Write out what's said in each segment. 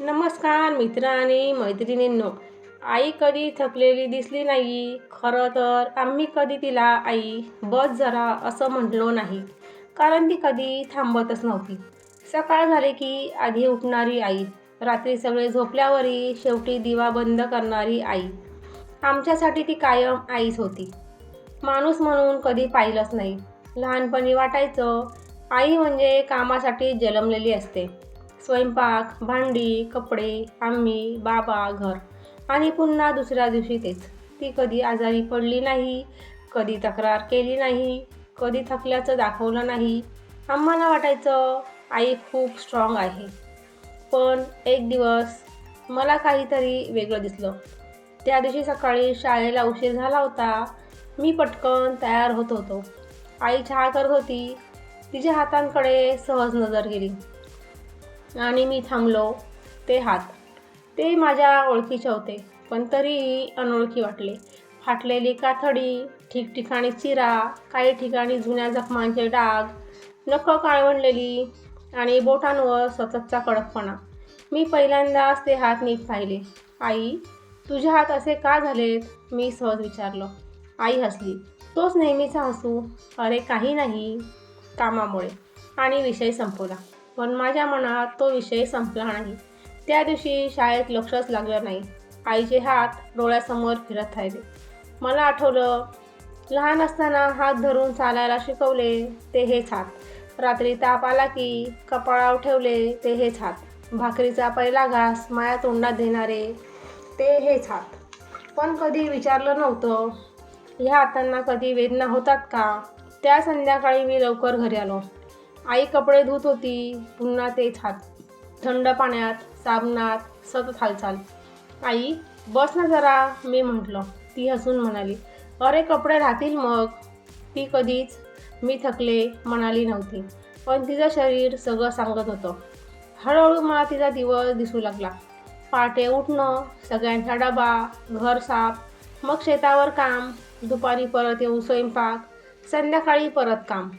नमस्कार मित्र आणि मैत्रिणींनो. आई कधी थकलेली दिसली नाही खरं तर आम्ही कधी तिला आई बस जरा असं म्हटलो नाही. कारण ती कधी थांबतच नव्हती. सकाळ झाली की आधी उठणारी आई रात्री सगळे झोपल्यावरही शेवटी दिवा बंद करणारी आई. आमच्यासाठी ती कायम आईच होती. माणूस म्हणून कधी पाहिलंच नाही. लहानपणी वाटायचं आई म्हणजे कामासाठी जन्मलेली असते. स्वयंपाक भांडी कपडे आम्ही बाबा घर. आणि पुन्हा दुसऱ्या दिवशी तेच. ती कधी आजारी पडली नाही कधी तक्रार केली नाही कधी थकल्याचं दाखवलं नाही. आम्हाला वाटायचं आई खूप स्ट्रॉंग आहे. पण एक दिवस मला काहीतरी वेगळं दिसलं. त्या दिवशी सकाळी शाळेला उशीर झाला होता. मी पटकन तयार होत होतो. आई चहा करत होती. तिच्या हातांकडे सहज नजर गेली. आणि मी थांबलो ते हात. ते माझ्या ओळखीचे होते पण तरीही अनोळखी वाटले. फाटलेली काथडी ठिकठिकाणी चिरा काही ठिकाणी जुन्या जखमांचे डाग नखं काळवणलेली आणि बोटांवर सततचा कडकपणा. मी पहिल्यांदाच ते हात नीट पाहिले. आई तुझे हात असे का झालेत? मी सहज विचारलं. आई हसली. तोच नेहमीचा हसू. अरे काही नाही. कामामुळे. आणि विषय संपवला. पण माझ्या मनात तो विषय संपला नाही. त्या दिवशी शाळेत लक्षच लागलं नाही. आईचे हात डोळ्यासमोर फिरत राहिले. मला आठवलं लहान असताना हात धरून चालायला शिकवले ते हेच हात. रात्री ताप आला की कपाळावर ठेवले ते हेच हात. भाकरीचा पहिला घास माया तोंडात देणारे ते हेच हात. पण कधी विचारलं नव्हतं ह्या हातांना कधी वेदना होतात का? त्या संध्याकाळी मी लवकर घरी आलो. आई कपडे धुत होती. पुन्हा तेच हात थंड पाण्यात साबणात सतत हालचाल. आई बस ना जरा मी म्हटलं. ती हसून म्हणाली अरे कपडे राहतील मग. ती कधीच मी थकले म्हणाली नव्हती. पण तिचं शरीर सगळं सांगत होतं. हळूहळू मला तिचा दिवस दिसू लागला. पहाटे उठणं सगळ्यांचा डबा घर साफ मग शेतावर काम दुपारी परत येऊन स्वयंपाक संध्याकाळी परत काम.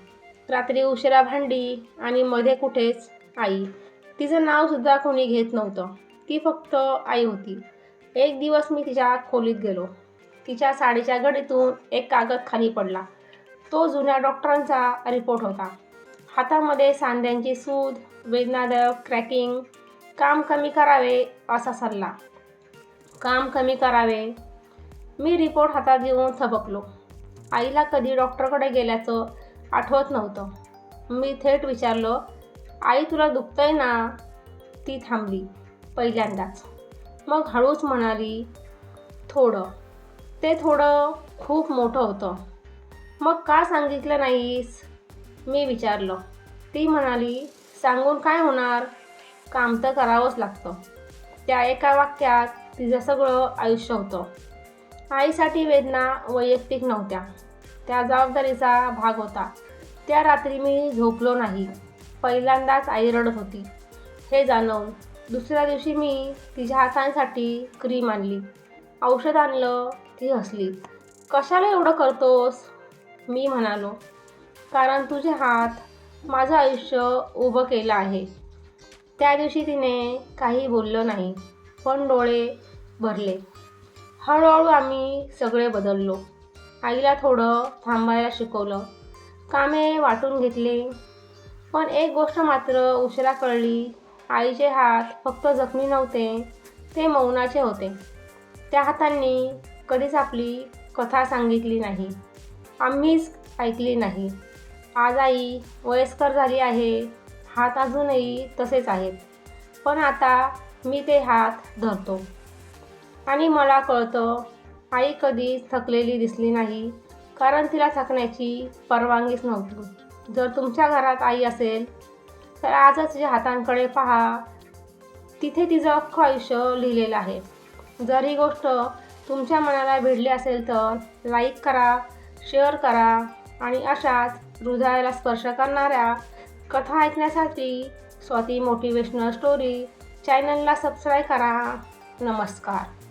रात्री उशिरा भांडी आणि मध्ये कुठेच आई. तिचं नावसुद्धा कोणी घेत नव्हतं. ती फक्त आई होती. एक दिवस मी तिच्या खोलीत गेलो. तिच्या साडीच्या गडीतून एक कागद खाली पडला. तो जुन्या डॉक्टरांचा रिपोर्ट होता. हातामध्ये सांध्यांची सूद वेदनादायक क्रॅकिंग काम कमी करावे असा सल्ला. काम कमी करावे. मी रिपोर्ट हातात घेऊन थबकलो. आईला कधी डॉक्टरकडे गेल्याचं आठवत नव्हतं. मी थेट विचारलं आई तुला दुखतंय ना? ती थांबली पहिल्यांदाच. मग हळूच म्हणाली थोडं. ते थोडं खूप मोठं होतं. मग का सांगितलं नाहीस? मी विचारलं. ती म्हणाली सांगून काय होणार? काम तर करावंच लागतं. त्या एका वाक्यात तिचं सगळं आयुष्य होतं. आईसाठी वेदना वैयक्तिक नव्हत्या. त्या जबाबदारीचा भाग होता. त्या रात्री मी झोपलो नाही. पहिल्यांदाच आई रडत होती. हे जाणवून दुसऱ्या दिवशी मी तिच्या हातांसाठी क्रीम आणली. औषध आणलं ती हसली. कशाला एवढं करतोस? मी म्हणालो. कारण तुझे हात माझं आयुष्य उभं केलं आहे. त्या दिवशी तिने काही बोललं नाही पण डोळे भरले. हळूहळू आम्ही सगळे बदललो. आईला थोडं थांबायला शिकवलं. कामे वाटून घेतले. पण एक गोष्ट मात्र उशिरा कळली. आईचे हात फक्त जखमी नव्हते ते मौनाचे होते. त्या हातांनी कधीच आपली कथा सांगितली नाही. आम्हीच ऐकली नाही. आज आई वयस्कर झाली आहे हात अजूनही तसेच आहेत. पण आता मी ते हात धरतो. आणि मला कळतं आई कधीच थकलेली दिसली नाही. कारण तिला थकण्याची परवानगीच नव्हती. जर तुमच्या घरात आई असेल तर आजच तिच्या हातांकडे पहा. तिथे तिचं अख्खं आयुष्य लिहिलेलं आहे. जर ही गोष्ट तुमच्या मनाला भिडली असेल तर लाईक करा शेअर करा आणि अशाच हृदयाला स्पर्श करणाऱ्या कथा ऐकण्यासाठी स्वाती मोटिवेशनल स्टोरी चॅनलला सबस्क्राईब करा. नमस्कार.